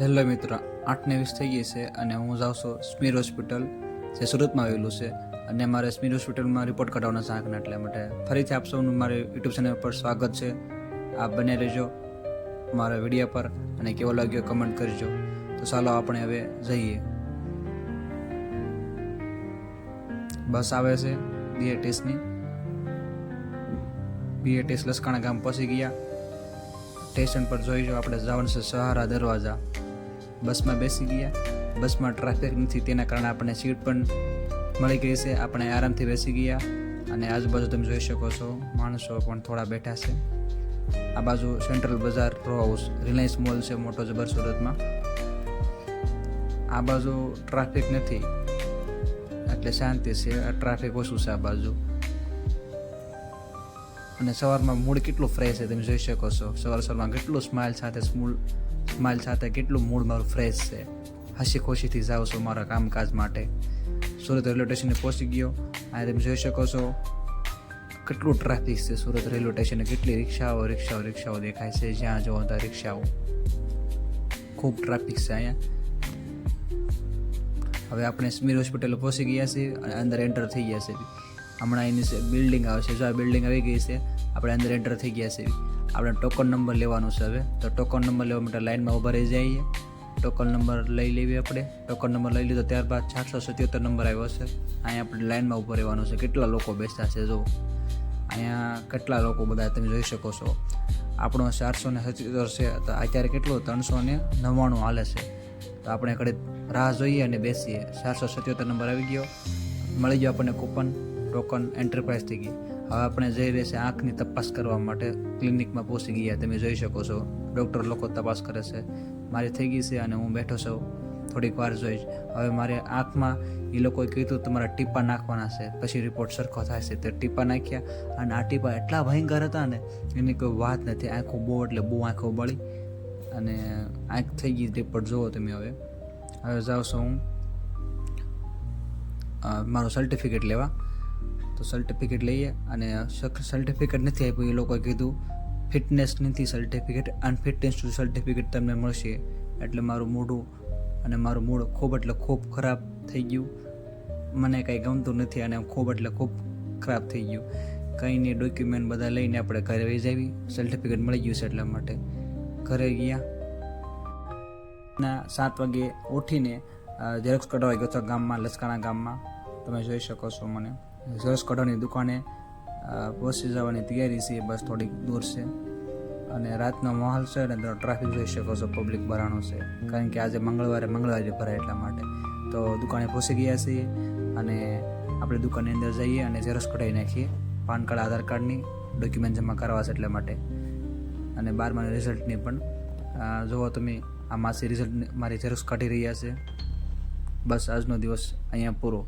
Hello મિત્ર, આઠને વીસ થઈ ગઈ છે અને હું જાઉં છું સ્મીર હોસ્પિટલ, જે સુરતમાં આવેલું છે. અને મારે સ્મીર હોસ્પિટલમાં રિપોર્ટ કઢાવવાનો છે આંખના એટલે માટે ફરીથી આપ સૌનું મારે યુટ્યુબ ચેનલ પર સ્વાગત છે. આપ બને રહેજો મારા વિડીયા પર અને કેવો લાગ્યો કમેન્ટ કરજો. તો ચાલો આપણે હવે જઈએ. બસ આવે છે બીએટીએસની બીએટીએસ લસકાણા ગામ પહોંચી ગયા. સ્ટેશન પર જોઈજો આપણે જવાનું છે સહારા દરવાજા. બસમાં બેસી ગયા. બસમાં ટ્રાફિક નથી, તેના કારણે આપણને સીટ પણ મળી ગઈ છે. આપણે આરામથી બેસી ગયા અને આજુબાજુ તમે જોઈ શકો છો, માણસો પણ થોડા બેઠા છે. આ બાજુ સેન્ટ્રલ બજાર રો હાઉસ રિલાયન્સ મોલ છે, મોટો જબર સુરતમાં આ બાજુ ટ્રાફિક નથી, એટલે શાંતિ છે. ટ્રાફિક ઓછું છે આ બાજુ. અને સવારમાં મૂડ કેટલું ફ્રેશ છે, તમે જોઈ શકો છો. સવાર સવારમાં કેટલું સ્માઇલ સાથે સ્માઇલ સાથે કેટલું મૂડ મારું ફ્રેશ છે. હસી ખુશીથી જાઉં છું મારા કામકાજ માટે. સુરત રેલવે સ્ટેશને પહોંચી ગયો. આ તમે જોઈ શકો છો કેટલું ટ્રાફિક છે સુરત રેલવે સ્ટેશને. કેટલી રિક્ષાઓ રિક્ષાઓ રિક્ષાઓ દેખાય છે. જ્યાં જોવો ત્યાં રિક્ષાઓ. ખૂબ ટ્રાફિક છે અહીંયા. હવે આપણે સ્મીર હોસ્પિટલ પહોંચી ગયા છીએ અને અંદર એન્ટર થઈ ગયા છે હમણાં એની બિલ્ડિંગ આવે છે, જો આ બિલ્ડિંગ આવી ગઈ છે આપણે અંદર એન્ટર થઈ ગયા છીએ આપણે ટોકન નંબર લેવાનો છે હવે. તો ટોકન નંબર લેવા માટે લાઇનમાં ઊભા રહી જઈએ. ટોકન નંબર લઈ લેવી આપણે. ટોકન નંબર લઈ લીધો ત્યારબાદ ચારસો સત્યોતેર નંબર આવ્યો છે. અહીંયા આપણે લાઇનમાં ઊભો રહેવાનું છે. કેટલા લોકો બેસતા છે જો અહીંયા કેટલા લોકો બધા તમે જોઈ શકો છો. આપણો ચારસો ને સત્યોતેર છે. તો અત્યારે કેટલું? ત્રણસો ને નવ્વાણું હાલે છે. તો આપણે કડે રાહ જોઈએ અને બેસીએ. ચારસો સત્યોતેર નંબર આવી ગયો. મળી ગયો આપણને કૂપન ટોકન એન્ટરપ્રાઇઝ થઈ ગઈ. હવે આપણે જઈ રહેશે આંખની તપાસ કરવા માટે. ક્લિનિકમાં પહોંચી ગયા. તમે જોઈ શકો છો. ડૉક્ટર લોકો તપાસ કરે છે. મારી થઈ ગઈ છે અને હું બેઠો છું. થોડીક વાર જોઈશ હવે મારે આંખમાં એ લોકોએ કીધું તમારા ટીપા નાખવાના છે. પછી રિપોર્ટ સરખો થાય છે. તે ટીપા નાખ્યા અને આ ટીપા એટલા ભયંકર હતા ને, એની કોઈ વાત નથી. આંખો બહુ એટલે બહુ આંખો બળી અને આંખ થઈ ગઈ રિપોર્ટ જુઓ તમે હવે. હવે જાઉં છું હું. મારું સર્ટિફિકેટ લેવા. તો સર્ટિફિકેટ લઈએ અને સર્ટિફિકેટ નથી આપ્યું, એ લોકોએ કીધું ફિટનેસ નથી સર્ટિફિકેટ અનફિટનેસ સર્ટિફિકેટ તમને મળશે. એટલે મારું મોઢું અને મારું મૂડ ખૂબ એટલે ખૂબ ખરાબ થઈ ગયું. મને કાંઈ ગમતું નથી અને ખૂબ એટલે ખૂબ ખરાબ થઈ ગયું. કંઈ નહીં ડોક્યુમેન્ટ બધા લઈને આપણે ઘરે વહી જાવી. સર્ટિફિકેટ મળી ગયું છે એટલા માટે. ઘરે ગયા. ના, સાત વાગે ઉઠીને ઝેરોક્ષ કઢાવા ગયો હતો ગામમાં, લસકાણા ગામમાં. તમે જોઈ શકો છો મને. ઝેરોક્સ કઢાની દુકાને પહોંચી જવાની તૈયારી છે, બસ થોડીક દૂર છે. અને રાતનો માહોલ છે અને ટ્રાફિક જોઈ શકો છો પબ્લિક ભરાણો છે. કારણ કે આજે મંગળવારે મંગળવારે ભરાય એટલા માટે. તો દુકાને પહોંચી ગયા છીએ અને આપણે દુકાનની અંદર જઈએ અને ઝેરોક્સ કઢાવી નાખીએ. પાન કાર્ડ, આધાર કાર્ડની ડોક્યુમેન્ટ જમા કરવા છે એટલા માટે. અને બારમાના રિઝલ્ટની પણ જુઓ તમે, આ માસી રિઝલ્ટ મારી ઝેરોક્સ કાઢી રહ્યા છે. બસ આજનો દિવસ અહીંયા પૂરો.